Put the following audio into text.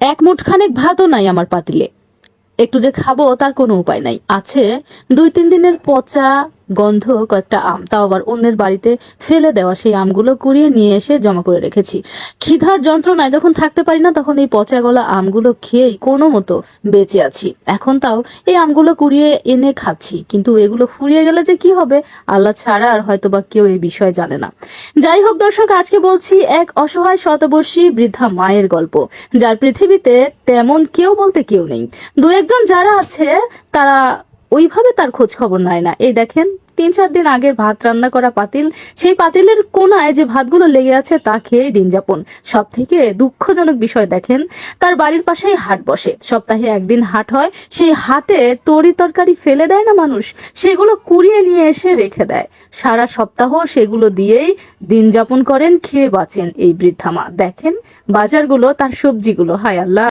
এক মুঠ খানেক ভাতও নাই আমার পাতিলে। একটু যে খাব তার কোনো উপায় নাই। আছে দুই তিন দিনের পচা গন্ধ কয়েকটা আম, তাও আবার অন্যের বাড়িতে ফেলে দেওয়া সেই আমগুলো কুড়িয়ে নিয়ে এসে জমা করে রেখেছি। খিদার যন্ত্রণায় যখন থাকতে পারি না, তখন এই পচা গলা আমগুলো খেয়েই কোনো মতো বেঁচে আছি। এখন তাও এই আমগুলো কুড়িয়ে এনে খাচ্ছি, কিন্তু এগুলো ফুরিয়ে গেলে যে কি হবে? আল্লাহ ছাড়া আর হয়তো বা কেউ এই বিষয়ে জানে না। যাই হোক দর্শক, আজকে বলছি এক অসহায় শতবর্ষী বৃদ্ধা মায়ের গল্প, যার পৃথিবীতে তেমন কেউ বলতে কেউ নেই। দু একজন যারা আছে, তারা ওইভাবে তার খোঁজ খবর নেয় না। এই দেখেন, তিন চার দিন আগের ভাত রান্না করা পাতিল, সেই পাতিলের কোনায় যে ভাতগুলো লেগে আছে তা খেয়ে দিন যাপন। সব থেকে দুঃখজনক বিষয় দেখেন, তার বাড়ির পাশেই হাট বসে। সপ্তাহে একদিন হাট হয়, সেই হাটে তরি তরকারি ফেলে দেয় না মানুষ, সেগুলো কুড়িয়ে নিয়ে এসে রেখে দেয়। সারা সপ্তাহ সেগুলো দিয়েই দিন যাপন করেন, খেয়ে বাঁচেন এই বৃদ্ধা মা। দেখেন, বাজারগুলো, তার সবজিগুলো, হায় আল্লাহ।